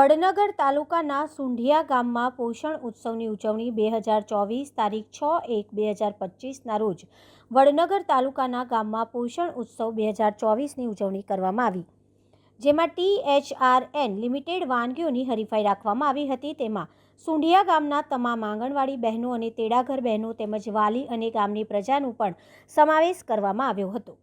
વડનગર તાલુકાના સુંઢિયા ગામમાં પોષણ ઉત્સવની ઉજવણી બે હજાર ચોવીસ તારીખ છ એક બે હજાર પચીસના રોજ વડનગર તાલુકાના ગામમાં પોષણ ઉત્સવ બે હજાર ચોવીસની ઉજવણી કરવામાં આવી. જેમાં ટીએચઆરએન લિમિટેડ વાનગીઓની હરીફાઈ રાખવામાં આવી હતી. તેમાં સુંઢિયા ગામના તમામ આંગણવાડી બહેનો અને તેડાઘર બહેનો તેમજ વાલી અને ગામની પ્રજાનું પણ સમાવેશ કરવામાં આવ્યો હતો.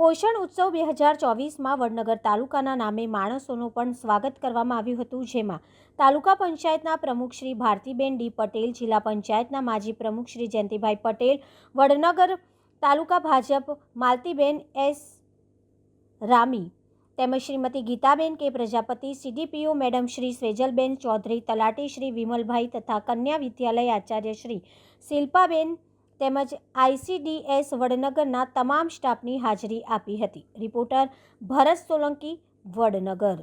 પોષણ ઉત્સવ બે હજાર ચોવીસમાં વડનગર તાલુકાના નામે માણસોનું પણ સ્વાગત કરવામાં આવ્યું હતું, જેમાં તાલુકા પંચાયતના પ્રમુખ શ્રી ભારતીબેન ડી પટેલ, જિલ્લા પંચાયતના માજી પ્રમુખ શ્રી જયંતિભાઈ પટેલ, વડનગર તાલુકા ભાજપ માલતીબેન એસ રામી તેમજ Shrimati Gitaben K Prajapati, CDPO madam Shri Swejalben Chaudhari, તલાટી શ્રી વિમલભાઈ તથા કન્યા વિદ્યાલય આચાર્ય શ્રી શિલ્પાબેન તેમજ આઈસીડીએસ વડનગરના તમામ સ્ટાફની હાજરી આપી હતી. રિપોર્ટર ભરત સોલંકી વડનગર.